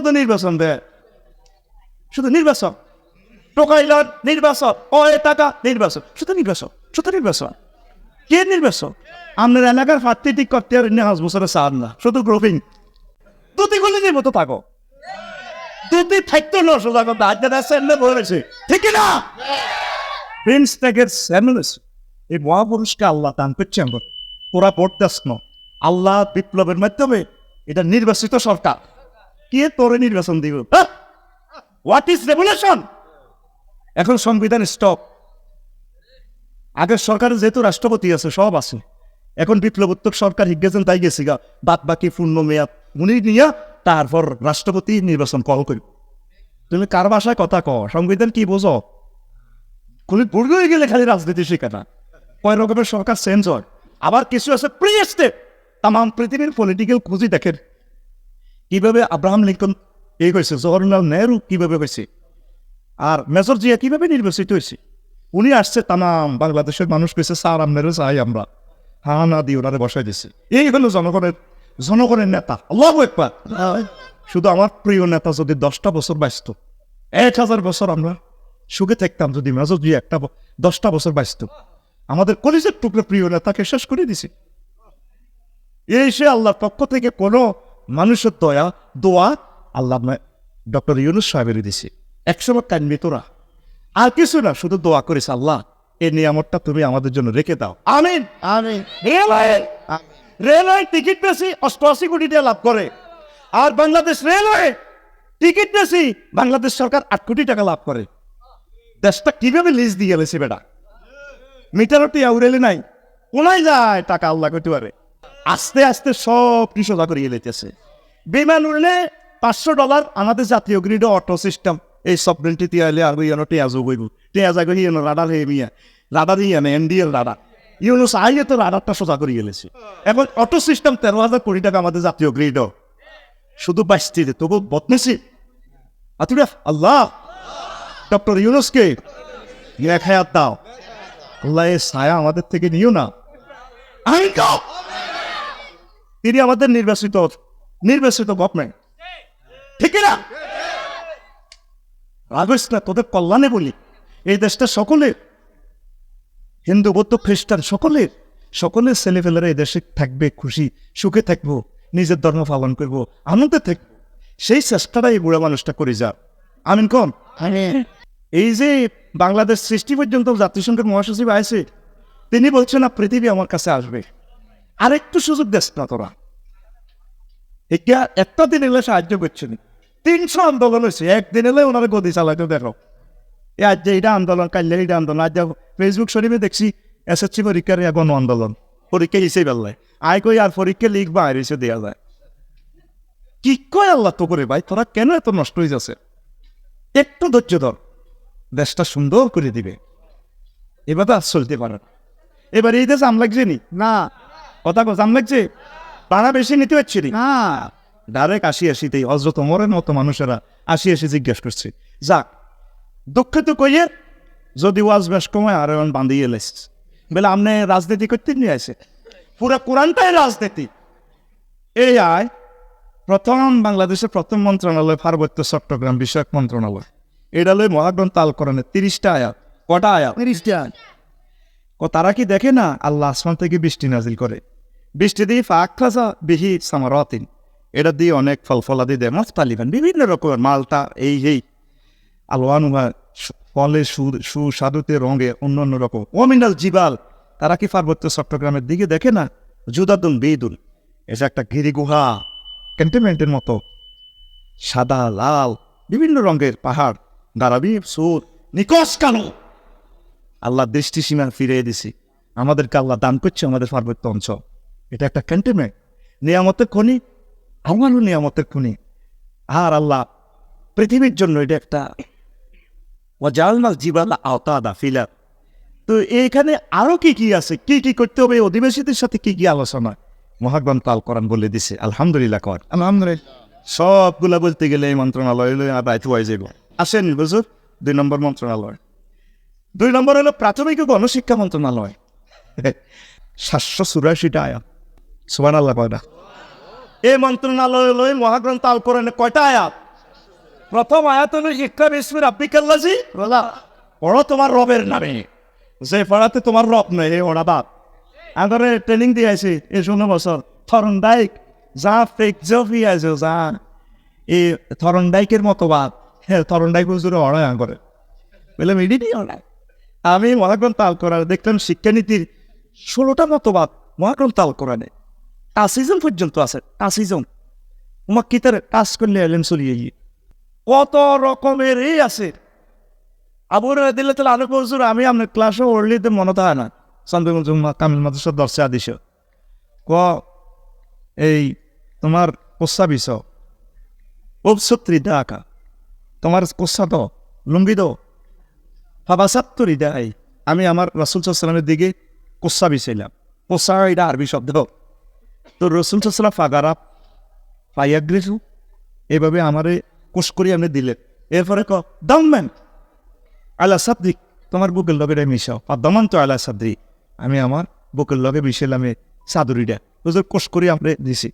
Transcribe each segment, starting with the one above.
তো নির্বাচন শুধু নির্বাচন। নির্বাচন, অয়ে টাকা নির্বাচন। শুধু নির্বাচন শুধু নির্বাচন। কে নির্বাচন? আপনার এলাকার ফাটতে ঠিক করতে আর না। শুধু দুটি থাকো। দুটি না ঠিক না? প্রিন্স এই মহাপুরুষকে আল্লাহ দান করছে আমরা আল্লাহ বিপ্লবের মাধ্যমে এটা নির্বাচিত সরকার। কে তোরে নির্বাচন দিব? হোয়াট ইজ রেভুলেশন এখন সংবিধান স্টপ আগের সরকারের যেহেতু রাষ্ট্রপতি আছে, সব আছে। এখন বিপ্লবোত্তর সরকার হিগেছেন তাই গেছি গা বাদ বাকি পূর্ণ মেয়াদ উনি নিয়া তারপর রাষ্ট্রপতি নির্বাচন কল করি। তুমি কার ভাষায় কথা কও? সংবিধান কি বোঝো? খুবই বুড়ো হয়ে গেলে খালি রাজনীতি শিখে না। কয় রকমের সরকার চেঞ্জ হয়। আবার কিছু আছে প্রি স্টেপ তাম পৃথিবীর পলিটিক্যাল খুঁজি দেখেন। কীভাবে আব্রাহাম লিঙ্কন এই হয়েছে? জওয়াহরলাল নেহরু কীভাবে হয়েছে? আর মেজর জিয়া কীভাবে নির্বাচিত হয়েছে? উনি আসছে তামাম বাংলাদেশের মানুষ কইছে, স্যার আপনারও চাই আমরা। হা না দিয়ে ওনারে বসাই দিছে। এই হলো জনগণের জনগণের নেতা। আল্লাহ একবার শুধু আমার প্রিয় নেতা যদি দশটা বছর বাঁচত, এক হাজার বছর আমরা সুখে থাকতাম যদি মেজর জিয়া একটা দশটা বছর বাঁচত। আমাদের কলেজের টুকরো প্রিয় নেতাকে শেষ করে দিছে। এই সে আল্লাহর পক্ষ থেকে কোনো মানুষের দয়া দোয়া আল্লাহ ডক্টর ইউনুস সাহেবের দিছে। একসময় কানবি তোরা। আর কিছু না শুধু দোয়া করিস আল্লাহ এই নিয়ামতটা তুমি আমাদের জন্য রেখে দাও। আমিন। আমিন। রেলওয়ে রেলওয়ে টিকিট বেশি অষ্টআশি কোটি টাকা লাভ করে। আর বাংলাদেশ রেলওয়ে টিকিট বেশি বাংলাদেশ সরকার আট কোটি টাকা লাভ করে। দেশটা কীভাবে লিজ দিয়ে গেলেছে বেটা? মিটারও টিয়া উড়েলে নাই। কোনায় যায় টাকা আল্লাহ করতে পারে? আস্তে আস্তে সব কিছু সোজা করিয়ে লেতেছে বিমান উড়লে পাঁচশো ডলার আমাদের জাতীয় গ্রিড অটো সিস্টেম এই সফটওয়্যারটি তিয়ালে আর ইয়ানো টিয়া যোগ হইব। টিয়া যাগো হিয়ানো রাডার হে মিয়া। রাডার হিয়ানে এনডিএল রাডার ইউনুস আইয়ে তো রাডারটা সোজা করিয়ে গেলেছে এখন অটো সিস্টেম তেরো হাজার কোটি টাকা আমাদের জাতীয় গ্রিড শুধু বাইশটি তবু বদমেসি আল্লাহ! ডক্টর ইউনুসকে দাও। আল্লাহ, এর ছায়া আমাদের থেকে নিও না। দাও। তিনি আমাদের নির্বাচিত নির্বাচিত গভর্নমেন্ট ঠিক না রাগস না তোদের কল্যাণে বলি। এই দেশটা সকলের হিন্দু বৌদ্ধ খ্রিস্টান সকলের সকলের ছেলেপেলেরা এই দেশে থাকবে খুশি সুখে থাকব নিজের ধর্ম পালন করব আনন্দে থাকব। সেই চেষ্টাটাই এই বুড়া মানুষটা করে যা। আমিন কম? এই যে বাংলাদেশ সৃষ্টি পর্যন্ত জাতিসংঘের মহাসচিব আছে তিনি বলছেন না পৃথিবী আমার কাছে আসবে। আরেকটু সুযোগ দেশ না তোরা। এটা একটা দিন এলে সাহায্য করছে না। তিনশো আন্দোলন হয়েছে, একদিন এলে ওনারা গদি চালাইতে দেখো এ আজ এটা আন্দোলন কাইলে এটা আন্দোলন, আজ ফেসবুক শরীফে দেখছি এসএসসি পরীক্ষার এখন আন্দোলন। পরীক্ষা হিসেবে আয় কই আর পরীক্ষা লিখবা আর এসে দেওয়া যায়। কি কয় আল্লাহ তো করে ভাই, তোরা কেন এত নষ্ট হয়ে যাচ্ছে? একটু ধৈর্য ধর। দেশটা সুন্দর করে দিবে। এবার তো চলতে পারে। এবার এই দেশ আম লাগছে নি? না কথা আম লাগছে? পাড়া বেশি নিতে পারছি নি। ডাইরেক্ট আসি আসিতেই হজরত মরের মতো মানুষেরা আসি আসি জিজ্ঞেস করছে। যাক দুঃখ তো কইয়ে যদি ওয়াজ বেশ কমায় আর এখন বান্ধিয়ে এলেস বলে আপনি রাজনীতি করতে নিয়ে আসে পুরো কোরআনটাই রাজনীতি। এই আয় প্রথম বাংলাদেশের প্রথম মন্ত্রণালয় পার্বত্য চট্টগ্রাম বিষয়ক মন্ত্রণালয়। এটা লই মহাগ্রন্থ আল করেন তিরিশটা আয়াত। কটা আয়াত? খ্রিস্টান ও তারা কি দেখে না আল্লাহ আসমান থেকে বৃষ্টি নাজিল করে? বৃষ্টি দিয়ে ফাঁক খাজা বিহি সামারাতিন। এটা দিয়ে অনেক ফল ফলাদি দেয়। মাছ তালিবান বিভিন্ন রকমের মালটা এই এই। আলোয়ানুমা ফলে সুস্বাদুতে রঙে অন্য অন্য রকম। অমিনাল জিবাল, তারা কি পার্বত্য চট্টগ্রামের দিকে দেখে না? জুদাদুন বেদুন এটা একটা গিরি গুহা, ক্যান্টনমেন্টের মতো। সাদা, লাল, বিভিন্ন রঙের পাহাড়। দাঁড়াবি সুর, নিকশ কালো। আল্লাহ দৃষ্টি সীমা ফিরিয়ে দিছি। আমাদেরকে আল্লাহ দান করছে আমাদের পার্বত্য অঞ্চল। এটা একটা ক্যান্টনমেন্ট নিয়ামতের খনি আমারও নিয়ামতের খনি। আর আল্লাহ পৃথিবীর জন্য এটা একটা ওয়াজালনাল জীবাল আওতাদা ফিলার তো এইখানে আরও কি কি আছে? কি কি করতে হবে? অধিবাসীদের সাথে কি কি আলোচনা? মহাগ্রন্থ তাল কোরআন বলে দিছে আলহামদুলিল্লাহ কর। আলহামদুলিল্লাহ। সবগুলা বলতে গেলে এই মন্ত্রণালয় রাইত ওয়াইজ এগো আসেন বুঝুর দুই নম্বর মন্ত্রণালয়। দুই নম্বর হলো প্রাথমিক ও গণশিক্ষা মন্ত্রণালয়। সাতশো চুরাশিটা আয়া সুবান আল্লাহ কয়টা এই মন্ত্রণালয় মহাগ্রন্থ আল কোরআনে কয়টা আয়াত? প্রথম আয়াত হলো, ইকরা বিসমির আব্বিকাল্লাজি পড়ো তোমার রবের নামে। যে পড়াতে তোমার রব নেই এই ওরা বাপ। আগরে ট্রেনিং দিয়েছি এই ষোলো বছর। থরনডাইক যা ফেক জফি আছে যা। এই থরনডাইকের মতো বাপ। হ্যাঁ থরনডাইক হুজুরে অড়ায় করে বললাম এডিটই অড়ায়? আমি মহাগ্রন্থ আল করার দেখলাম শিক্ষানীতির ষোলোটা মতবাদ মহাগ্রন্থ আল কোরআনে। টাসিজম পর্যন্ত আছে টাসিজম তোমার কি তার টাচ করলে এলেন চলিয়ে গিয়ে। কত রকমের এই আছে। আবুর দিলে তাহলে আরও বছর আমি আপনার ক্লাসে ওরলিতে মনে হয় না। সন্দেহগঞ্জ কামিল মাদ্রাসার দর্শে আদিশ ক, এই তোমার কোসা বিষ উপসত্রি আঁকা তোমার কোসা তো? লুঙ্গি দো ফাবাসাত্তরি দেয় আমি আমার রসুল সাল্লামের দিকে কোসা বিছাইলাম কোসা এটা আরবি শব্দ। তো রসুল সাল্লাম ফাগারা ফাইয়াগ্রেসু এভাবে আমারে কোষ করি আপনি দিলেন। এরপরে ক দামম্যান আল্লাহ সাদ্দিক তোমার বুকের লগে মিশাও। আর দমান তো আল্লাহ সাদ্দিক আমি আমার বুকের লগে মিশাইলাম সাদুরিটা হুজুর কোষ করি আপনি দিছি।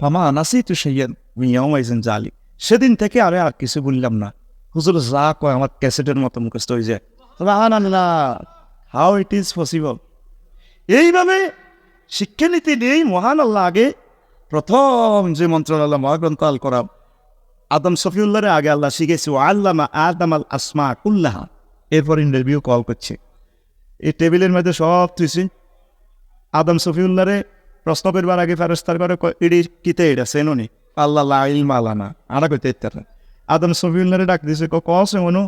ফামা আনাসি তু সেইয়েন মিয়াও মাইছেন জালি সেদিন থেকে আমি আর কিছু বললাম না। হুজুর, যা কয় আমার ক্যাসেটের মতো মুখস্থ হয়ে যায়। হাউ ইট ইজ পসিবল এইভাবে শিক্ষানীতি নেই, মহান আল্লাহ আগে প্রথম যে মন্ত্রণালয় মহাগ্রন্থ আল করা আদম সফিউল্লাহরে আগে আল্লাহ শিখেছে আল্লামা আদম আল আসমা কুল্লাহ। এরপর ইন্টারভিউ কল করছে। এই টেবিলের মধ্যে সব তুইছি। আদম সফিউল্লাহরে প্রশ্ন করবার আগে ফেরস্তার করে ইডি কিতে এটা সেনুনি আল্লাহ লাইল মালানা আরা কইতে ইত্যার আদম সফিউল্লাহরে ডাক দিছে ক কসে মনু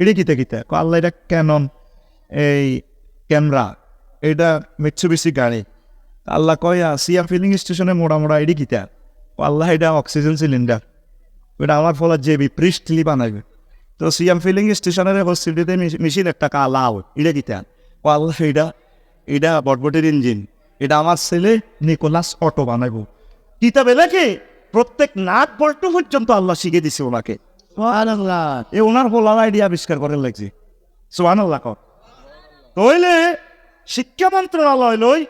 ইডি কিতে কিতে? ক আল্লাহ এটা ক্যানন। এই ক্যামেরা এটা বেশি গাড়ি। আল্লাহ কয় সিয়া ফিলিং স্টেশনে মোড়া মোড়া এডি কিতা? ও আল্লাহ এটা অক্সিজেন সিলিন্ডার ওটা আমার ফলে যে পৃষ্ঠলি বানাইবে। তো সিএম ফিলিং স্টেশনের হসপিটালিতে মেশিন একটা কালাও এটা কিতা? ও আল্লাহ এটা এটা বটবটের ইঞ্জিন এটা আমার ছেলে নিকোলাস অটো বানাইব। কিতাবে লেখে প্রত্যেক নাক বল্টু পর্যন্ত আল্লাহ শিখে দিছে ওনাকে। এ ওনার হোলার আইডিয়া আবিষ্কার করে লাগছে। সোহান আল্লাহ কর। তইলে শিক্ষা মন্ত্রণালয় লই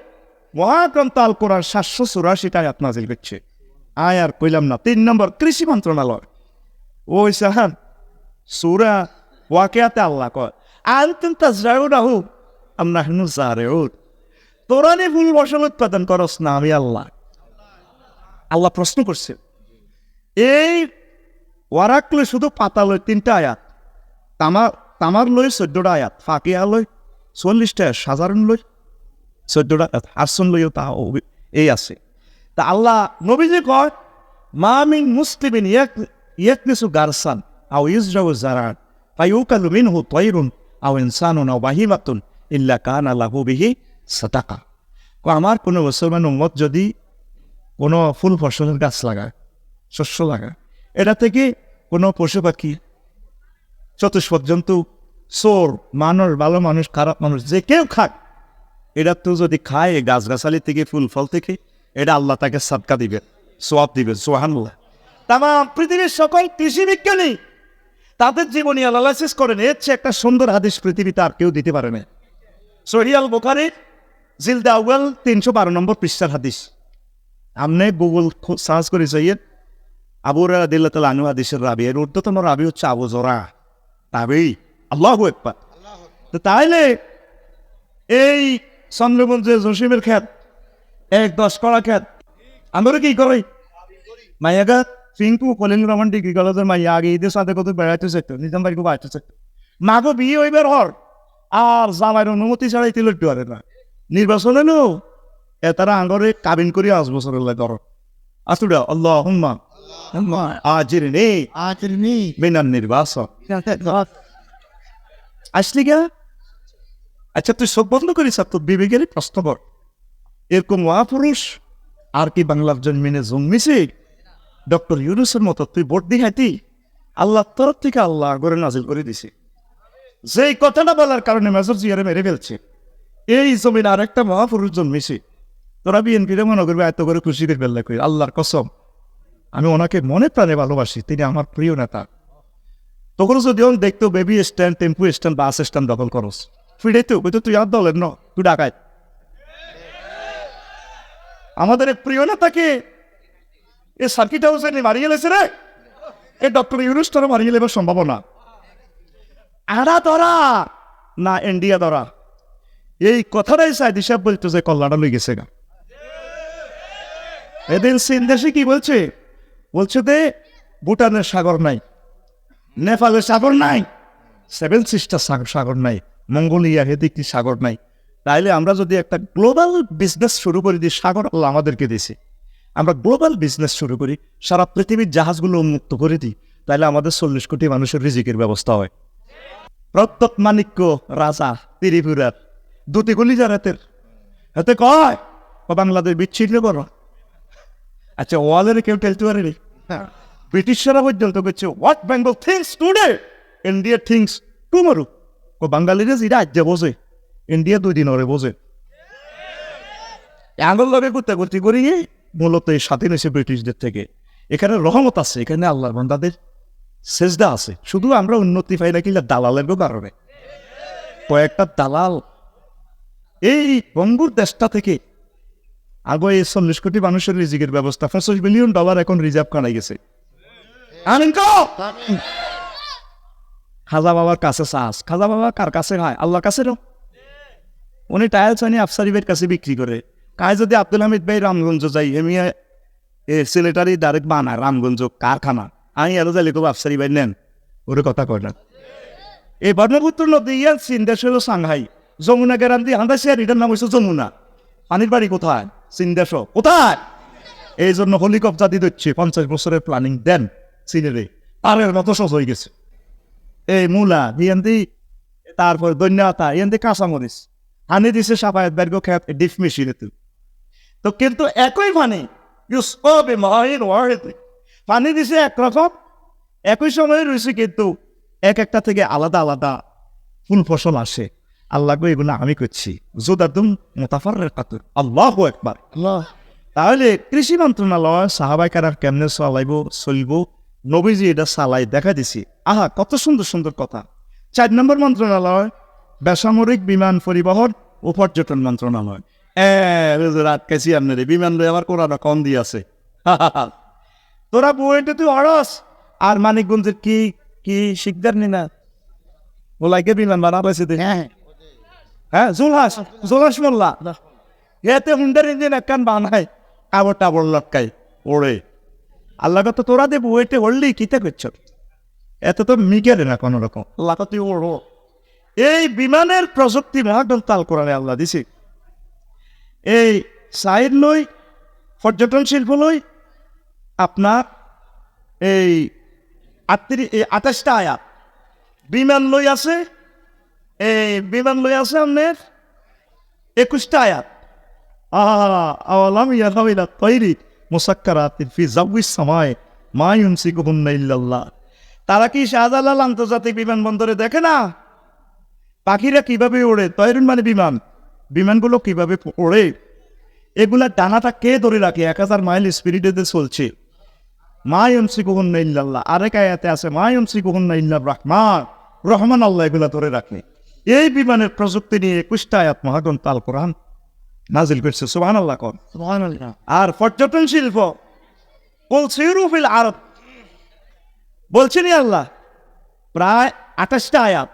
মহাগ্রন্থ আল কোরআন সাতশো চুরাশিটা আয়াত নাজিল করছে। আয় আর কইলাম না, তিন নম্বর কৃষি মন্ত্রণালয়। ওই সাহান, সুরা ওয়াকিয়াতে আল্লাহ কয় আনতেন তাজরাউ রাহু আমরা হেনু জারে তোরা ফুল ফসল উৎপাদন করস না আমি আল্লাহ। আল্লাহ প্রশ্ন করছে, এই ওয়ারাক লই শুধু পাতা লই তিনটা আয়াত তামার তামার লই চোদ্দটা আয়াত, ফাঁকিয়া লই চল্লিশটা সাধারণ লই চোদ্দটা হারসন লইও তা এই আছে। তা আল্লাহ নবীজি কয়, মা মিন মুসলিমিন ইয়াক ইয়াক নিসু গারসান আও ইউজরাউ জারান ফাইউকালু মিনহু তৈরুন আও ইনসানুন ইল্লা কানা বিহি সাদাকা। কো আমার কোনো মুসলমান উম্মত যদি কোনো ফুল ফসলের গাছ লাগায়, শস্য লাগায়, এটা থেকে কোনো পশু পাখি, চতুষ্পদ জন্তু, চোর, মানুষ, ভালো মানুষ, খারাপ মানুষ, যে কেউ খাক এটা তো যদি খায়, এই গাছগাছালি থেকে, ফুল ফল থেকে এটা আল্লাহ তাকে সাদকা দিবে, সোয়াব দিবে সোহানুল্লাহ তাম পৃথিবীর সকল কৃষি বিজ্ঞানী তাদের জীবনী অ্যানালাইসিস করেন, এর চেয়ে একটা সুন্দর হাদিস পৃথিবীতে আর কেউ দিতে পারে না। সহিয়াল বোখারি জিলদা আউয়াল, তিনশো বারো নম্বর পৃষ্ঠার হাদিস। আমনে গুগল সার্চ করে চাইয়েন আবুর দিল্লা তাল আনু হাদিসের রাবি, এর ঊর্ধ্বতন রাবি হচ্ছে আবু জরা তাবেই, আল্লাহ তাইলে এই চন্দ্রগঞ্জে জসিমের খ্যাত এক দশ করা খ্যাত। আমরা কি করি? মাইয়াগা পিঙ্কু কলিন রহমান ডিগ্রি কলেজের মাইয়া আগে ঈদের সাথে কত বেড়াইতে চাইতো নিজাম বাড়ি বাড়াইতে চাইতো। মাগো বিয়ে হইবার হর আর জামাইয়ের অনুমতি ছাড়াই তিল পারে না। নির্বাচনে নো এ তারা আঙ্গরে কাবিন করি আজ বছরের লাই ধর। আসুডা আল্লাহ। হুম্মা আজির নে আচরণী মিনান নির্বাচন। আসলি গা? আচ্ছা তুই চোখ বন্ধ করিস আর তোর বিবেকের প্রশ্ন কর। এরকম মহাপুরুষ আর কি বাংলার জন্মিনে জন্মিছে? ডক্টর ইউনুসের মতো তুই ভোট দিহাইতি আল্লাহ তরফ থেকে আল্লাহ করে নাজিল করে দিছে। যেই কথাটা বলার কারণে মেজর জিয়ারে মেরে ফেলছে। এই জমিন আর একটা মহাপুরুষ জন্মিছে। তোরা বিএনপিরে মনে করবে এত করে খুশি করে ফেললে কই? আল্লাহর কসম, আমি ওনাকে মনে প্রাণে ভালোবাসি, তিনি আমার প্রিয় নেতা। তখন যদি দেখতো baby stand tempo stand bus stand দখল করস। ফিরে তো তো তুই দলের ন তুই ডাকায় আমাদের প্রিয় নেতাকে এ সার্কিট হাউসে নি মারিয়ে লেছে রে? এ ডক্টর ইউনুসটারও মারিয়ে লেবার সম্ভাবনা। আড়া ধরা না ইন্ডিয়া ধরা এই কথাটাই সাইদ হিসাব বলতো যে কল্যাণটা লই গেছে গা। এদিন চীন দেশে কি বলছে? বলছে যে ভুটানের সাগর নাই, নেপালের সাগর নাই, সেভেন সিস্টার সাগর নাই। মঙ্গোলিয়া হেদিকটি সাগর নাই। তাইলে আমরা যদি একটা গ্লোবাল বিজনেস শুরু করে দিই সাগর আল্লাহ আমাদেরকে দিয়েছে আমরা গ্লোবাল বিজনেস শুরু করি সারা পৃথিবীর জাহাজগুলো উন্মুক্ত করে দিই তাহলে আমাদের চল্লিশ কোটি মানুষের রিজিকের ব্যবস্থা হয়। প্রত্যেক মানিক্য রাজা ত্রিপুরার দুটি গুলি জানাতের হাতে কয় বাংলাদেশ বিচ্ছিন্ন করো। আচ্ছা ওয়ালের কেউ টেলতে পারেনি? ব্রিটিশরা পর্যন্ত করছে what Bengal thinks today India thinks tomorrow বাঙালিরা যেটা আজ বোঝে ইন্ডিয়া দুই দিন ওরে বোঝে আঙুল লগে করতে করতে করি মূলত এই স্বাধীন হয়েছে ব্রিটিশদের থেকে। এখানে রহমত আছে, এখানে আল্লাহর বান্দাদের সেজদা আছে। শুধু আমরা উন্নতি পাই না কিনা দালালের কারণে। কয়েকটা দালাল এই বঙ্গুর দেশটা থেকে আগে এই চল্লিশ কোটি মানুষের রিজিকের ব্যবস্থা, পঁচিশ মিলিয়ন ডলার এখন রিজার্ভ কানাই গেছে? খাজা বাবার কাছে চাষ খাজা বাবা কার কাছে খায়? আল্লাহর কাছে উনি টায়ালস আনি আফসারিবের কাছে বিক্রি করে কায় যদি আব্দুল হামিদ ভাই রামগঞ্জ যাই এমিয়া এ সিলেটারি ডাইরেক্ট বানায় রামগঞ্জ কারখানা আমি আরও যাইলে খুব আফসারি ভাই নেন ওরে কথা কয় না। এই ব্রহ্মপুত্র নদী ইয়ার চীন দেশ হলো সাংহাই যমুনা গ্যারান্টি হান্দাসি আর এটার নাম হচ্ছে যমুনা। পানির বাড়ি কোথায়? চীন দেশ কোথায়? এই জন্য হেলিকপ্টার দিয়ে দিচ্ছে, পঞ্চাশ বছরের প্ল্যানিং দেন চীনের পারের মতো সহজ হয়ে গেছে। এই মূলা ইয়ান্তি তারপর দৈন্যতা ইয়ান্তি কাঁচামরিচ। হানি দিছে সাফায়াত ব্যার্গ খেত ডিফ মেশিনে তো কিন্তু একই পানি ইউস হবে মহাইন ওয়াহেদ। পানি দিছে একরকম একই সময় রয়েছে কিন্তু এক একটা থেকে আলাদা আলাদা ফুল ফসল আসে। আল্লাহ গো এগুলো আমি করছি। জোদাদুম মোতাফার কাতুর আল্লাহ। একবার তাহলে কৃষি মন্ত্রণালয় সাহাবাই কারার কেমনে চলাইব চলব? নবীজি এটা চালাই দেখা দিছি আহা কত সুন্দর সুন্দর কথা। চার নম্বর মন্ত্রণালয় বেসামরিক বিমান পরিবহন ও পর্যটন মন্ত্রণালয়। এ রাত কেছি আপনার বিমান আমার কোরআন কম দিয়ে আছে। তোরা বইটা তুই অরস। আর মানিকগঞ্জের কি কি শিকদার নি না ওলাইকে বিমান বানা পাইছে হ্যাঁ। হ্যাঁ জুলহাস জুলহাস মোল্লা। এতে হুন্ডার ইঞ্জিন একখান বানায়। কাবর টাবর লটকাই ওড়ে আল্লাহ তো তোরা দেবো ওইটা ওড়লি কিতে করছ? এত তো মিগেরে না কোনো রকম আল্লাহ তুই ওড়ো এই বিমানের প্রযুক্তি মহাডল তাল কোরআনে আল্লাহ দিছি। এই সাইড লই পর্যটন শিল্প লই আপনার এই আটত্রিশ এই আঠাশটা আয়াত। বিমান লই আছে এই বিমান লই আছে আপনার একুশটা আয়াত। আহ আওয়ালাম ইয়াদাবিলা তৈরি। মুসাক্কারাতিন ফি জাউইস সামায় মা ইউনসিকুহুন্না ইল্লাল্লাহ। তারা কি শাহজালাল আন্তর্জাতিক বিমানবন্দরে দেখে না? পাখিরা কীভাবে ওড়ে? তৈরুন মানে বিমান। বিমানগুলো কীভাবে ওড়ে? এগুলা ডানাটা কে ধরে রাখে? এক হাজার মাইল স্পিরিটে চলছে। মা ইউনসিকুহুন্না ইল্লাল্লাহ। আরেক আয়াতে আছে, মা ইউনসিকুহুন্না ইল্লা রহমান। রহমান আল্লাহ এগুলা ধরে রাখে। এই বিমানের প্রযুক্তি নিয়ে একুশটা আয়াত মহাগন তাল কোরআন নাজিল করছে সুবহান আল্লাহ কর আর পর্যটন শিল্প বলছে রুফিল আরব। বলছেনি আল্লাহ প্রায় আঠাশটা আয়াত।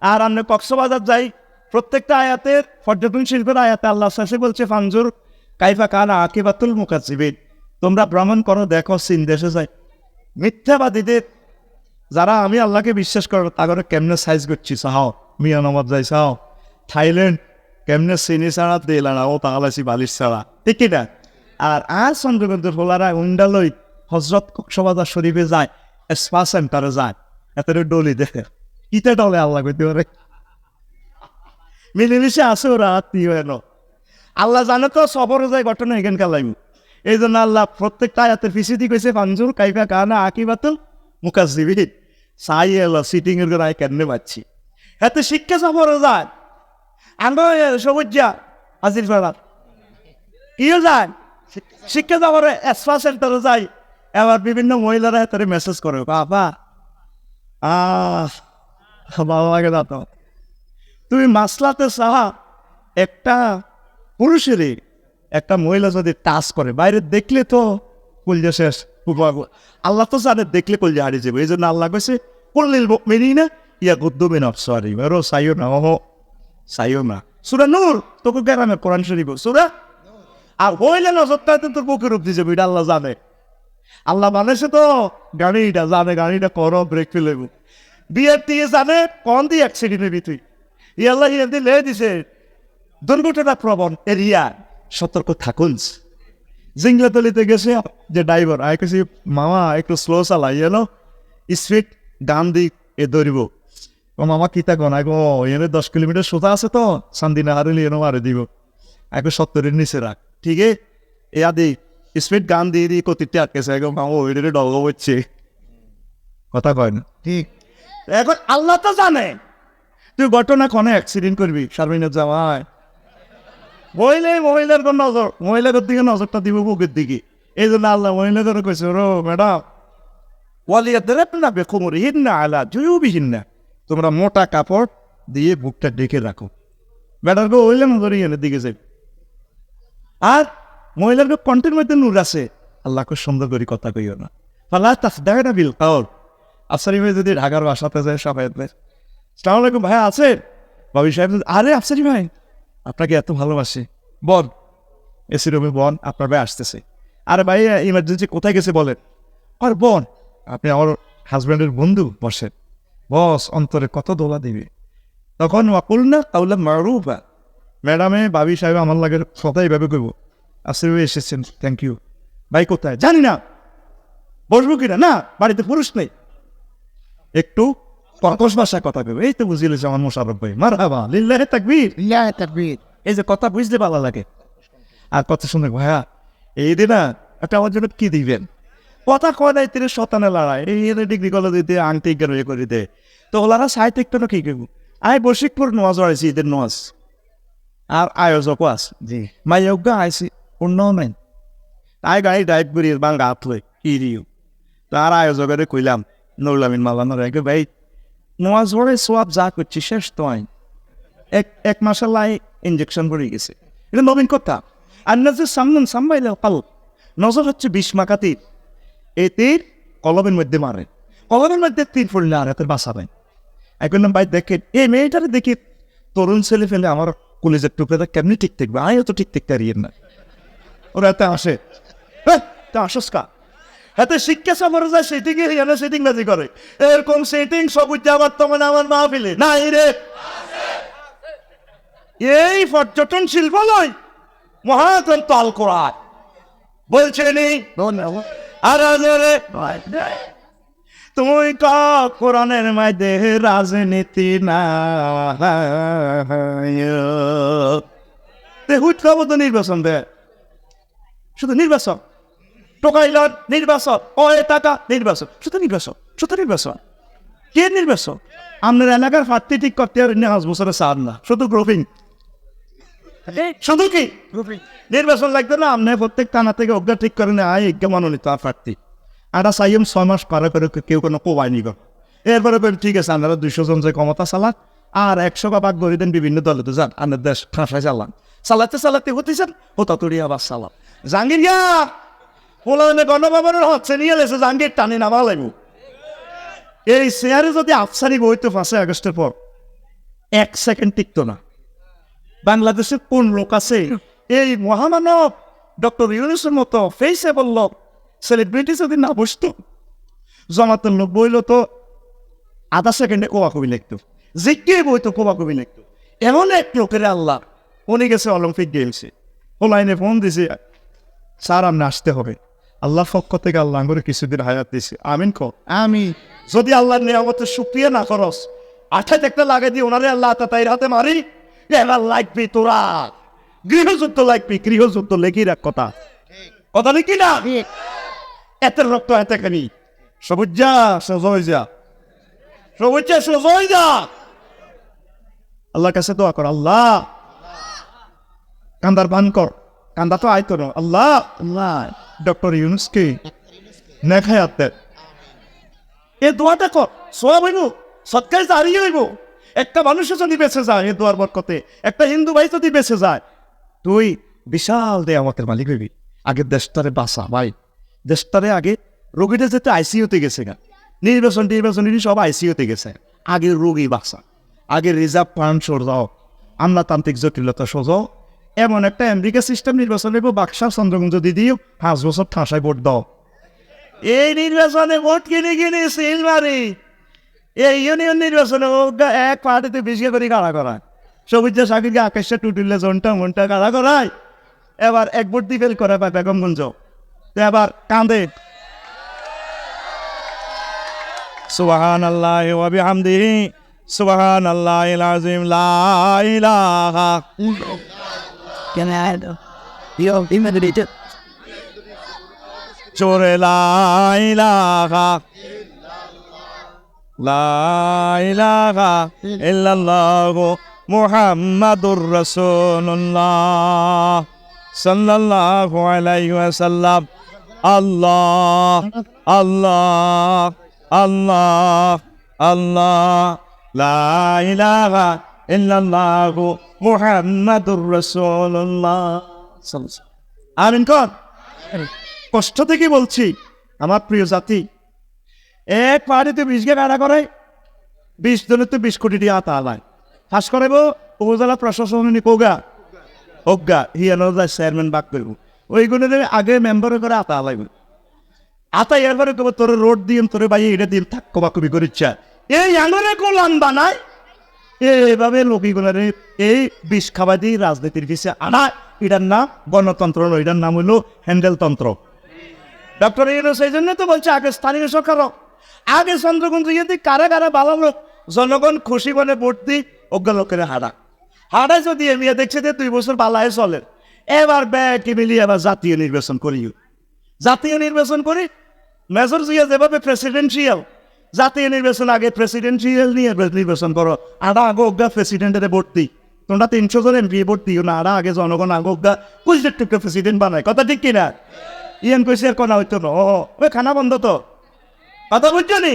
আর আমরা কক্সবাজার যাই প্রত্যেকটা আয়াতের পর্যটন শিল্পের আয়াতে আল্লাহ শেষে বলছে ফানজুর কাইফা কানা আকিবাতুল মুকাজিবিন তোমরা ভ্রমণ করো দেখো চীন দেশে যাই। মিথ্যাবাদীদের যারা আমি আল্লাহকে বিশ্বাস করো তাগরে কেমনে সাইজ করছি চাও? মিয়ানমার যাই চাও? থাইল্যান্ড কেমনে চিনি ছাড়া না ও তাহলে বালিশ ছাড়া ঠিক না আর আর চন্দ্রকান্তের ফোলারা উন্ডালই হজরত কক্সবাজার শরীফে যায় স্পা সেন্টারে যায়। এত ডলি দেখে। ইতে ডলে আল্লাহ করতে পারে মিলেমিশে আছে ওরা আত্মীয় এন। আল্লাহ জানে তো সবরে যায় ঘটনা এখানকার লাগবে এই জন্য আল্লাহ প্রত্যেকটা আয়াতের ফিসিদি কইছে ফানজুর কাইফা, কানা, আকিবাতুল মুকাজিবিন সাই এলো সিটিং এর গায়ে কেন পাচ্ছি এতে শিক্ষা সফরে যায়। আমরা সবুজা হাজির ফেরার ইয়ে যায় শিক্ষা সফরে এসপা সেন্টারে যাই, এবার বিভিন্ন মহিলারা তারে মেসেজ করে আহ তুমি মাসলাতে সাহা একটা পুরুষেরই একটা মহিলা যদি টাচ করে, বাইরে দেখলে তো কলজা শেষ আল্লাহ তো জানে, দেখলে কলজা হারিয়ে যাবে। এই জন্য আল্লাহ কইছে করলিল মেনি না ইয়া গুদ্দুমিন সরি বেরো সাইও না সাইও না। সুরা নূর, তোকে গ্রামে কোরআন শরীফ সুরা আর হইলে নজরটা তোর বুকের উপরে যাবে, এটা আল্লাহ জানে। আল্লাহ মানেছে তো গাড়িটা জানে, গাড়িটা করো ব্রেক ফেলে বিয়ের দিয়ে জানে, কন দিয়ে অ্যাক্সিডেন্টের ভিতরে ই আল্লাহ ইয়ে দিয়ে লেগে দিছে, দুর্ঘটনা প্রবণ এরিয়া, সতর্ক থাকুন। জিংলাতলিতে গেছে যে ড্রাইভার আয় কেছি মামা, একটু স্লো চালাই এলো স্পিড ডান দিক, এ ধরিব ও মামা কিতা গন আগে এনে দশ কিলোমিটার সোজা আছে তো। সান্দিনা হারিলি এনে মারে দিব। আগে সত্তরের নিচে রাখ, ঠিক এ? আদি, স্পিড গান দিয়ে দিয়ে কতিতে আটকেছে একদম মামা ওইটারে ডগ হচ্ছে কথা কয় না, ঠিক? এখন আল্লাহ তো জানে। তুই ঘটনা কনে অ্যাক্সিডেন্ট করবি, শারমিনের জামাই। মহিলা মহিলার কোন নজর, মহিলার দিকে নজরটা দিব বুকের দিকে। এই জন্য আল্লাহ মহিলাদের কইছে, রো, ম্যাডাম ওয়ালিয়াদের না বেকুমরি হিন না আলা জুয়ুবিহীন না তোমরা মোটা কাপড় দিয়ে বুকটা ডেকে রাখো। ম্যাডামকে ওইলে নজরে এনে দিকে যাই আর মহিলার কণ্ঠের মধ্যে নূর আছে। আল্লাহকে সুন্দর করে কথা কইও না। দেখে না বিল কাউর আফসারি ভাই যদি ঢাকার বাসাতে যায়, সবাই সালাম আলাইকুম ভাই, আছে? সাহেব আরে আফসারি ভাই, আপনাকে এত ভালোবাসি। বল এসি রুমে বন আপনার ভাই আসতেছে। আরে ভাই ইমার্জেন্সি কোথায় গেছে বলেন। আর বোন আপনি আমার হাজব্যান্ডের বন্ধু, বসেন। বস অন্তরে কত দোলা দিবে? তখন ওয়াকুল না তাহলে মারুফা। ম্যাডামে বাবি সাহেব আমার লাগে কথা এইভাবে কইব। ভাই এসেছেন থ্যাংক ইউ ভাই কোথায়? জানি না। বসবো কিনা? না বাড়িতে পুরুষ নেই। একটু কর্কশ ভাষায় কথা কইব। এই তো বুঝিলেছে আমার মোশারফ ভাই। মার হাবা লিল্লাহে তাকবীর। ইয়া তাকবীর। এই যে কথা বুঝতে ভালো লাগে। আর কথা শুনে ভাইয়া এই দিন একটা আমার জন্য কি দিবেন? কথা কয় নাই, তিনি শতানে লড়াই। এই ডিগ্রি কলেজ দিতে আংটি কেন করে দে তো ওলারা সাহিত্য একটু কি কেউ আয় বসিকপুর নোয়াজ আইছি ঈদের নোয়াজ আর আয়োজকও আছে। জি। মাই অজ্ঞা আইসি নাই তাই গাড়ি ড্রাইভ করি বাঙ্গা হাত লই দিও? তার আয়োজকের কইলাম নুরলামিন মালানোর আগে ভাই নোয়াজ ভরে সোয়াব যা করছি, শেষ তো আইন এক এক মাসের লাই ইঞ্জেকশন পড়ে গেছে। এটা নবীন কথা। আর নজর সামনে সামবাইলে পাল নজর হচ্ছে বিষ মাকা তীর এই তীর কলমের মধ্যে মারে কলমের মধ্যে তীর পড়লে আর এত বাঁচাবেন। এখন ভাই দেখে এই মেয়েটারে দেখি তরুণ ছেলে ফেলে আমার কলেজের টুকরাটা কেমনি ঠিক থাকবে আমিও তো ঠিক থাকতে পারি না। ওরা এত আসে তা আসস কা? হাতে শিক্ষা সফর যায় সেটিং এ এনে সেটিং বাজি করে। এরকম সেটিং সবুজ আবার তোমার আমার মা ফেলে না রে। এই পর্যটন শিল্প নয় মহাগ্রন্থ আল কোরআন বলছে নি আর তুমি ক কোরআনের মধ্যে রাজনীতি না হুট খাব তো নির্বাচন দে। শুধু নির্বাচন। টোকাইলন নির্বাচন। ও এ টাকা? নির্বাচন। শুধু নির্বাচন। শুধু নির্বাচন। কে নির্বাচন? আপনার এলাকার ফাটতি ঠিক করতে আর পাঁচ বছরে চার না শুধু গ্রুপিং। শুধু কি? নির্বাচন লাগবে না আপনি প্রত্যেক থানা থেকে অজ্ঞা ঠিক করে না আয় এজ্ঞা মনোনীত প্রার্থী একটা চাইম ছয় মাস পারে করে কেউ কোনো কোবাই নিব। এরপরে ঠিক আছে আপনারা দুইশো জন যে ক্ষমতা চালান আর একশো ভাগ করে দেন বিভিন্ন দলে তো যান আপনার দেশ ফাঁসায় চালান। চালাতে চালাতে হতেছেন হতা তুড়ি আবার চালান। জাহাঙ্গীর গিয়া পোলানে গণভবনের হচ্ছে নিয়ে এসে জাহাঙ্গীর টানি নামা লাগবো। এই চেয়ারে যদি আফসারি বইতো পাঁচই আগস্টের পর এক সেকেন্ড টিকতো না। বাংলাদেশের কোন লোক আছে? এই মহামানব ডক্টর ইউনুসের মতো ফেসেবল লোক সেলিব্রিটি যদি না বসতো জমাতের লোক বইলো তো আধা সেকেন্ডে কোবা কবি লিখতো জিজ্ঞে বইতো কোবা কবি লিখতো। এমন এক লোকের আল্লাহ, উনি গেছে অলিম্পিক গেমসে লাইনে ফোন দিছে, স্যার, আপনি আসতে হবে। আল্লাহ পক্ষ থেকে আল্লাহ করে কিছুদিন হায়াত দিছে। আমিন কো। আমি, যদি আল্লাহর নিয়ামতের সুক্রিয়া না করস আঠাইতে একটা লাগে দিয়ে ওনারে আল্লাহ তাইর হাতে মারি। এবার লাগবি তোরা। গৃহযুদ্ধ লাগবি গৃহযুদ্ধ লেখি রাখ কথা। কথা লিখি না? ঠিক এত রক্ত এত খানি। সবুজ যা সজয় যা। সবুজ যা সজয় যা। আল্লাহর কাছে দোয়া কর, আল্লাহ। কান্দার বান কর। কান্দা তো আইতো না আল্লাহ। আল্লাহ ডক্টর ইউনুসকে নেখায় দেন এ দোয়াটা কর, সোয়াব হইব, সৎকার দাঁড়িয়ে হইব। একটা মানুষও যদি বেঁচে যায় এ দোয়ার বরকতে, একটা হিন্দু ভাই যদি বেঁচে যায়, তুই বিশাল দে আমাদের মালিক হইবি। আগে দেশটারে বাসা ভাই। দেশটারে আগে রোগীটা যেতে আইসিইউতে গেছে গা, নির্বাচন নির্বাচন সব আইসিইউতে গেছে। আগে রোগী বাঁচা, আগে রিজার্ভ ফান্ড সরজাও, আমলাতান্ত্রিক জটিলতা সোজাও। এমন একটা আমেরিকা সিস্টেম নির্বাচন নেব বাক্সা চন্দ্রগঞ্জ দিদিও পাঁচ বছর ঠাঁসায় ভোট দাও। এই নির্বাচনে ভোট কিনে কিনে সিল মারি। এই ইউনিয়ন নির্বাচনে এক পার্টিতে বেশি করে কারা করায়? সবুজ সাকিরকে আকাশে টুটিলে জনটা মনটা কারা করায়? এবার এক ভোট দিয়ে ফেল করে পায় বেগমগঞ্জ তো এবার কান্দে সুবাহান আল্লাহ ওয়া বিহামদিহি। সুবাহান আল্লাহ আযীম। লা ইলাহা Can I add? Yo, imagine it. জোরে লা ইলাহা লা ইলাহা ইল্লাল্লাহু মুহাম্মাদুর রাসূলুল্লাহ সাল্লাল্লাহু আলাইহি ওয়াসাল্লাম। আল্লাহ আল্লাহ আল্লাহ আল্লাহ। লা ইলাহা ইল্লাল্লাহু মুহাম্মাদুর রাসূলুল্লাহ। আমিন কষ্ট থেকে বলছি, আমার প্রিয় জাতি এক পাহাড়িতে বিষকে কাটা করে বিশ জনের তো বিশ কোটি টাকা আতা আলায় ফাঁস করাইব উপজেলা প্রশাসন কোগা অজ্ঞা হিয়ানোর চেয়ারম্যান বাক করব। ওইগুলোর আগে মেম্বার করে আতা আলাইব আতা এরপরে কব তোর রোড দিন তোর ভাই এটা দিন থাক, কবা কবি করে ইচ্ছা এই আঙরে কোলান বানায়, এইভাবে লোকগুলারে এই বিষ দিয়ে রাজনীতির পিছিয়ে আনা এটার নাম গণতন্ত্র নয়, এটার নাম হলো হ্যান্ডেলতন্ত্র ডক্টর এই জন্য তো বলছে, আগে স্থানীয় সরকার। আগে চন্দ্রগঞ্জ যদি কারা কারা লোক জনগণ খুশি মনে দি অজ্ঞ লোকের হারা হারায় যদি এমিয়া দেখছে যে দুই বছর পালায় চলে এবার ব্যাগ মিলিয়ে এবার জাতীয় নির্বাচন করিও জাতীয় নির্বাচন করি মেজর জিয়া যেভাবে প্রেসিডেন্সিয়াল জাতীয় নির্বাচন আগে প্রেসিডেন্সিয়াল নিয়ে নির্বাচন করো আরা আগে অজ্ঞা প্রেসিডেন্টের দি। তোমরা তিনশো জন এমপি ভোট দিও না আরা আগে জনগণ আগে অজ্ঞা কুচদের প্রেসিডেন্ট বানায়। কথা ঠিক কিনা? ইয়ান কইছে আর কোনা হইতো না। ও খানা বন্ধ তো। কথা বুঝছ নি?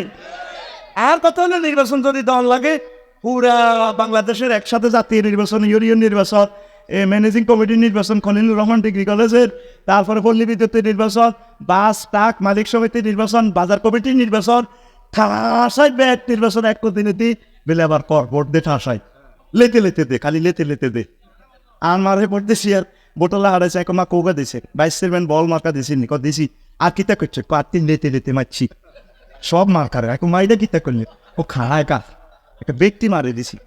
আর কথা হলো নির্বাচন যদি দল লাগে, পুরা বাংলাদেশের একসাথে জাতীয় নির্বাচন, ইউনিয়ন নির্বাচন ম্যানেজিং কমিটির নির্বাচন, খলিলুর রহমান ডিগ্রি কলেজের, তারপরে পল্লী বিদ্যুতের নির্বাচন, বাস, ট্রাক, মালিক সমিতির নির্বাচন, বাজার কমিটির নির্বাচন, ঠাসাই ব্যাট নির্বাচন, এক প্রতিনিধি বেলে আবার কর, ভোট দে ঠাসাই। লেতে লেতে দে, খালি লেতে লেতে দে। আমার ভোট দিছি আর বোতলা হারাইছে, এক মা কৌকা দিছে, ভাইস চেয়ারম্যান বল মার্কা দিছি নি দিছি, আর কিতা করছে? কার তিন লেতে লেতে মারছি। সব মার্কার এখন মাইটা কিতা করলে। ও খাড়ায় কা একটা ব্যক্তি মারে দিছি।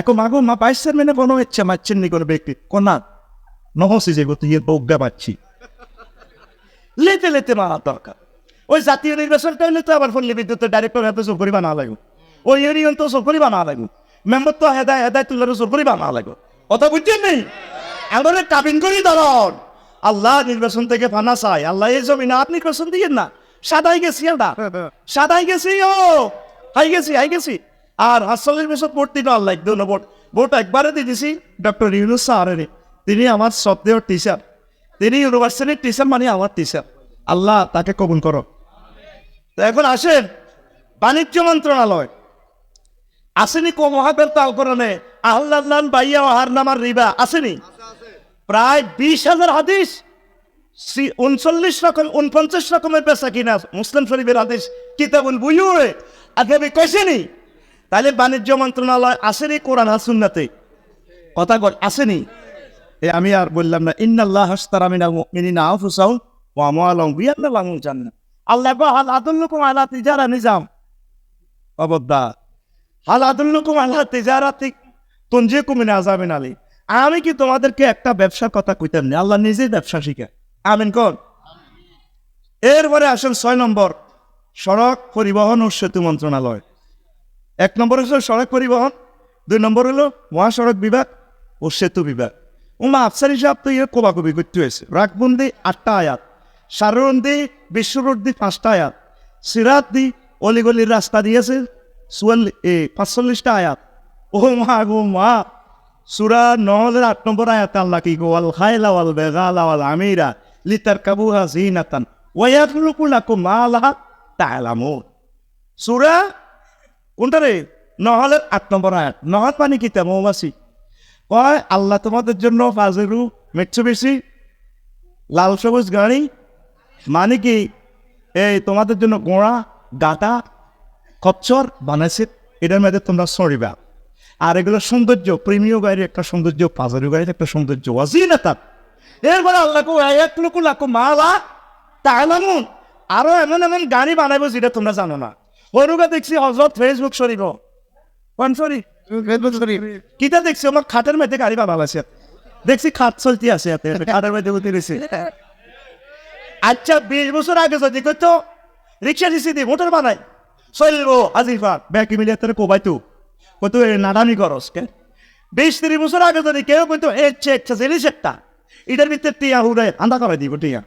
এখন মাগো, মা ভাইস চেয়ারম্যানে কোনো ইচ্ছা মারছেন নি কোনো ব্যক্তি? কোনা নহসি যে তুই বজ্ঞা পাচ্ছি লেতে লেতে মারা দরকার। ওই জাতীয় নির্বাচনটা হলে তো আবার পল্লী বিদ্যুতের ডাইরেক্টর হাতে জোর করিবা না লাগবে। ওই ইউনিয়ন তো জোর করিবা না লাগবে। মেম্বার তো হেদায় হেদায় তুলার জোর করিবা না লাগবে। কথা বুঝছেন নেই আমাদের কাবিন করি ধরন। আল্লাহ নির্বাচন থেকে ফানা চাই। আল্লাহ এই জমিনা আপনি নির্বাচন দিয়েন না। সাদাই গেছি আমরা। সাদাই গেছি, ও, হাই গেছি হাই গেছি। আর হাসলের বেশত ভোট দিন আল্লাহ একদম ভোট। ভোট একবারে দিয়ে দিছি ডক্টর ইউনুস স্যারের। তিনি আমার সপ্তাহের টিচার তিনি ইউনিভার্সিটির টিচার মানে আমার টিচার আল্লাহ তাকে কবুল করো তো এখন আসেন বাণিজ্য মন্ত্রণালয়। আসেনি কো মহাবের তালকরণে আল্লাহ বাইয়া হার নামার রিবা। আসেনি। প্রায় বিশ হাজার হাদিস সি- উনচল্লিশ রকম, উনপঞ্চাশ রকমের পেশা কিনা? মুসলিম শরীফের হাদিস, কিতাবুল বুয়ুয়ে আগে আমি কইছেনি তাহলে বাণিজ্য মন্ত্রণালয় আসেনি কোরআন হাসুন্নাতে কথা বল আসেনি এ আমি আর বললাম না, ইন্নাল্লাহ হাস্তারা মিনা মুমিনিনা আনফুসাহুম ওয়া আমওয়ালাহুম বিআন্না লাহুম জান্নাহ। আল্লাহ কো হাল আদুল্লুকুম আলা তিজারা নিজাম। অবদ্দা। হাল আদুল্লুকুম আলা তিজারাতি তুনজিকুম মিন আযাবিন আলী আমি কি তোমাদেরকে একটা ব্যবসার কথা কইতাম না? আল্লাহ নিজেই ব্যবসা শিখে আমিন কোন? এরপরে আসেন ছয় নম্বর, সড়ক পরিবহন ও সেতু মন্ত্রণালয়। এক নম্বর হলো সড়ক পরিবহন, দুই নম্বর হলো মহাসড়ক বিভাগ ও সেতু বিভাগ। উমা আফসার হিসাব তো ইয়ে কোবাকবি করতে হয়েছে। রাগবন্দি আটটা আয়াত সারন্দি বিশ্বরোডদি পাঁচটা আয়াত সিরাত দি অলিগলির রাস্তা দিয়েছে চুয়াল্লিশ এ, পাঁচচল্লিশটা আয়াত। ও মা গো মা, সুরা নহলের আট নম্বর আয়াত আল্লাহ কি গো, আল খাইলা ওয়াল বেগালা আমিরা লিতার কাবুহা জিনাতান ওয়ায়াতলুকু লাকুম মা লাহা তাআলামুন সুরা কোনটা রে নহলের আট নম্বর আয়াত। নহল পানি কিতা মৌমাছি। কয়, আল্লাহ তোমাদের জন্য ফাজেরু মেট্রো বেশি লাল সবুজ গাড়ি মানে কি? এই তোমাদের জন্য গোড়া গাটা খচ্চর বানাইছে এটার মধ্যে তোমরা সরিবা আর এগুলো সৌন্দর্য, প্রেমীয় গাড়ির একটা সৌন্দর্য পাজারি গাড়ির একটা সৌন্দর্য। অজিনাতা এরপরে আল্লাহ কো এক লোক লাখো মালা তাইলামুন আরও এমন এমন গাড়ি বানাইবো যেটা তোমরা জানো না। হরুগা দেখছি হজরত ফেসবুক সরিব কোন সরি কিতা দেখছি? আমার খাটের মধ্যে গাড়ি বানাল আছে। দেখছি খাট চলতে আছে খাটের মধ্যে উঠে রয়েছে। আচ্ছা বিশ বছর আগে যদি করতো রিক্সা দিছি দি মোটর বানাই। চলবো আজিফা ব্যাকি মিলে তোর কোবাই তু কত নাডামি করস কে? বিশ ত্রিশ বছর আগে যদি কেউ কিন্তু এর চেক জিনিস একটা। এটার ভিতরে টিয়া হুড়ে আন্দা করে দিব টিয়া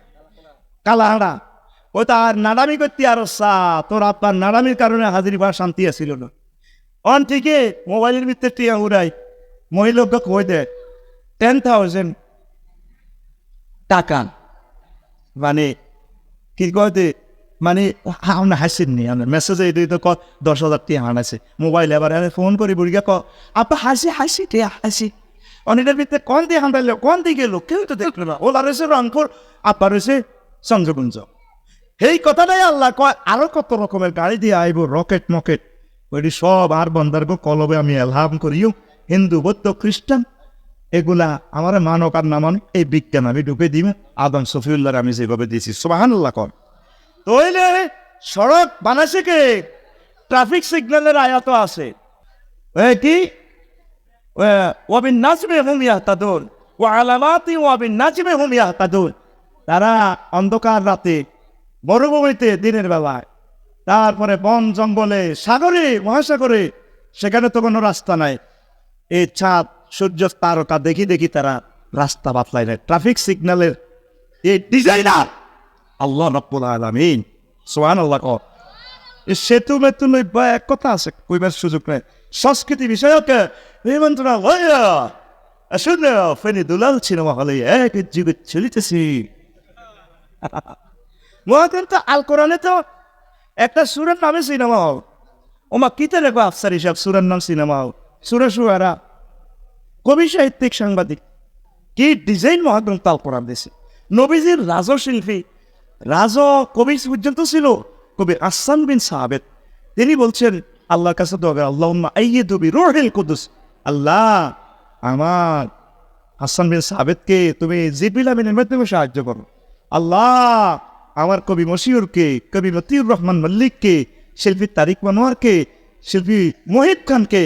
কালা হাঁড়া ও তার নাডামি করতে আর তোর আপনার নাডামির কারণে হাজির বা শান্তি আসিল না অন ঠিকই মোবাইলের ভিতরে টিয়া হুড়াই মহিলাকে কই দে টেন থাউজেন্ড টাকা মানে কি কয়তে মানে আমরা হাসিনি আমরা মেসেজে এই তো ক দশ হাজার টিয়া হানাছে মোবাইল এবার ফোন করি বুড়িয়া ক আপা হাসি হাসি টিয়া হাসি অনেকটার ভিতরে কন দিয়ে হান্দাইল কন দিয়ে গেল কেউ তো দেখল না ওলা রয়েছে রংপুর আপা রয়েছে চন্দ্রকুঞ্জ এই কথাটাই আল্লাহ কয় আরও কত রকমের গাড়ি দিয়ে আইব রকেট মকেট ওইটি সব আর বন্দার্গ কলবে আমি এলহাম করিও হিন্দু বৌদ্ধ খ্রিস্টান এগুলা আমার মানক আর না মানক এই বিজ্ঞান আমি ঢুকে দিবে আদম সফিউল্লাহ আমি যেভাবে দিয়েছি সোবাহান্লাহ কর তইলে সড়ক বানাইছে কে ট্রাফিক সিগন্যালের আয়াত আছে কি ওয়াবিন নাচবে হুম ইয়াহতাদুন। ও আলামাতি ওয়াবিন নাচবে হুম ইয়াহতাদুন। তারা অন্ধকার রাতে মরুভূমিতে দিনের বেলায়, তারপরে বন জঙ্গলে, সাগরে, মহাসাগরে, সেখানে তো কোনো রাস্তা নাই। এই চাঁদ সূর্য তারকা দেখি দেখি তারা রাস্তা বাতলাই নেয়। ট্রাফিক সিগন্যালের এই ডিজাইনার আল্লাহ রব্বুল আলামিন সোহান আল্লাহ কর। সেতু মেতু লই বা এক কথা আছে, কইবার সুযোগ নেই। সংস্কৃতি বিষয়ক এই মন্ত্রণা লইয়া শুনে ফেনি দুলাল সিনেমা হলে এক যুগে চলিতেছি মহাদেন তো আল কোরআনে তো একটা সুরের নামে সিনেমা হল ওমা কিতে রেখো আফসার হিসাব সুরের নাম সিনেমা হল সুরে সুয়ারা কবি সাহিত্যিক সাংবাদিক কি ডিজাইন মহাগ্রন্থ আল কোরআন দিছে নবীজির রাজশিল্পী রাজ কবি পর্যন্ত ছিল কবি আসান বিন সাহাবেদ তিনি বলছেন আল্লাহর কাছে দোয়া আল্লাহ আইয়ে দবি রোহেল কুদুস আল্লাহ, আমার হাসান বিন সাবেদকে তুমি জিবিল আমিনের মাধ্যমে সাহায্য করো। আল্লাহ, আমার কবি মশিউরকে, কবি মতিউর রহমান মল্লিককে, শিল্পী তারিক মনোয়ারকে, শিল্পী মোহিত খানকে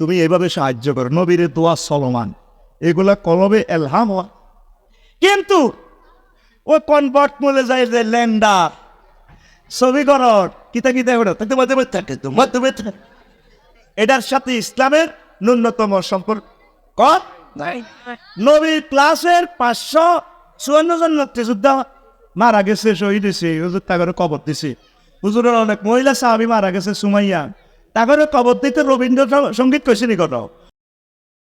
তুমি এভাবে সাহায্য করো। নবীর দোয়া সলমান। এগুলা কলবে এলহাম হওয়া কিন্তু ও কনভার্ট মলে যায় যে ল্যান্ডার, ছবি করর কিতা কিতা করো মাধ্যমে থাকে, তো এটার সাথে ইসলামের ন্যূনতম সম্পর্ক। কর নাই। নবী ক্লাসের পাঁচশো চুয়ান্ন জন মুক্তিযোদ্ধা মারা গেছে শহীদ হয়েছে হুজুর তাগরে কবর দিছে। হুজুরের অনেক মহিলা সাহাবি মারা গেছে সুমাইয়া। তাগরে কবর দিতে রবীন্দ্র সংগীত কৈছে নি কত